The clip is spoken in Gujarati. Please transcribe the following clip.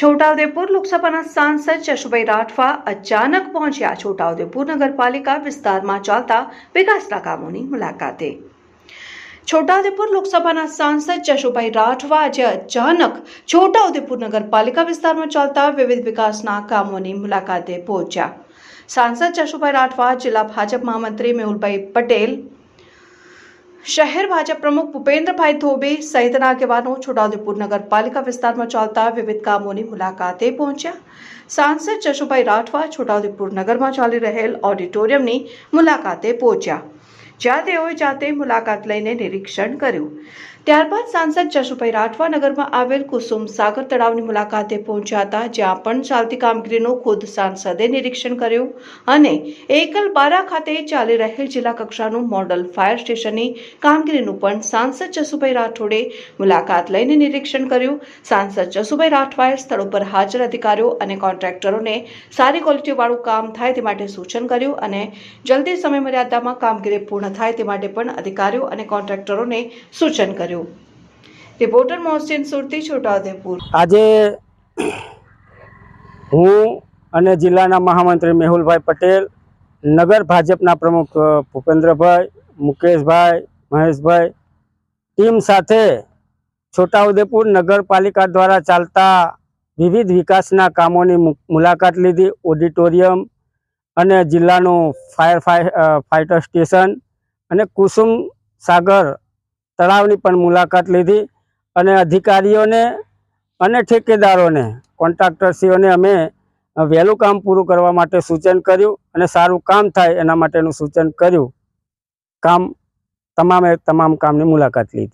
છોટાઉદેપુર લોકસભાના સાંસદ જશુભાઈ રાઠવા અચાનક પહોંચ્યા છોટાઉદેપુર નગરપાલિકા વિસ્તારમાં ચાલતા વિકાસના કામોની મુલાકાતે. છોટાઉદેપુર લોકસભાના સાંસદ જશુભાઈ રાઠવા આજે અચાનક છોટાઉદેપુર નગરપાલિકા વિસ્તારમાં ચાલતા વિવિધ વિકાસના કામોની મુલાકાતે પહોંચ્યા. સાંસદ જશુભાઈ રાઠવા જિલ્લા ભાજપ મહામંત્રી મેહુલભાઈ પટેલ શહેર ભાજપ પ્રમુખ ભૂપેન્દ્રભાઈ ધોબે સહિતના આગેવાનો છોટાઉદેપુર નગરપાલિકા વિસ્તારમાં ચાલતા વિવિધ કામોની મુલાકાતે પહોંચ્યા. સાંસદ જશુભાઈ રાઠવા છોટાઉદેપુર નગરમાં ચાલી રહેલ ઓડિટોરિયમની મુલાકાતે પહોંચ્યા. જ્યાં તેઓએ જાતે મુલાકાત લઈને નિરીક્ષણ કર્યું. ત્યારબાદ સાંસદ જશુભાઈ રાઠવા નગરમાં આવેલ કુસુમ સાગર તળાવની મુલાકાતે પહોંચ્યા હતા, જ્યાં પણ ચાલતી કામગીરીનું ખુદ સાંસદે નિરીક્ષણ કર્યું અને એકલ બારા ખાતે ચાલી રહેલ જિલ્લા કક્ષાનું મોડલ ફાયર સ્ટેશનની કામગીરીનું પણ સાંસદ જસુભાઈ રાઠોડે મુલાકાત લઈને નિરીક્ષણ કર્યું. સાંસદ જસુભાઈ રાઠવાએ સ્થળ ઉપર હાજર અધિકારીઓ અને કોન્ટ્રાક્ટરોને સારી ક્વોલિટીવાળું કામ થાય તે માટે સૂચન કર્યું અને જલ્દી સમય મર્યાદામાં કામગીરી પૂર્ણ થાય તે માટે પણ અધિકારીઓ અને કોન્ટ્રાક્ટરોને સૂચન કર્યું. રિપોર્ટર મોહસિન સુરતી, છોટાઉદેપુર. આજે હું અને જિલ્લાના મહામંત્રી મેહુલભાઈ પટેલ, નગર ભાજપના પ્રમુખ ભૂપેન્દ્રભાઈ, મુકેશભાઈ, મહેશભાઈ, ટીમ સાથે છોટાઉદેપુર નગરપાલિકા દ્વારા ચાલતા વિવિધ વિકાસના કામોની મુલાકાત લીધી. ઓડિટોરિયમ અને જિલ્લાનું ફાયર ફાય ફાઇટર સ્ટેશન અને કુસુમ સાગર તળાવની પણ મુલાકાત લીધી અને અધિકારીઓને અને ઠેકેદારોને, કોન્ટ્રાક્ટરશ્રીઓને અમે વહેલું કામ પૂરું કરવા માટે સૂચન કર્યું અને સારું કામ થાય એના માટેનું સૂચન કર્યું. કામ તમામે તમામ કામની મુલાકાત લીધી.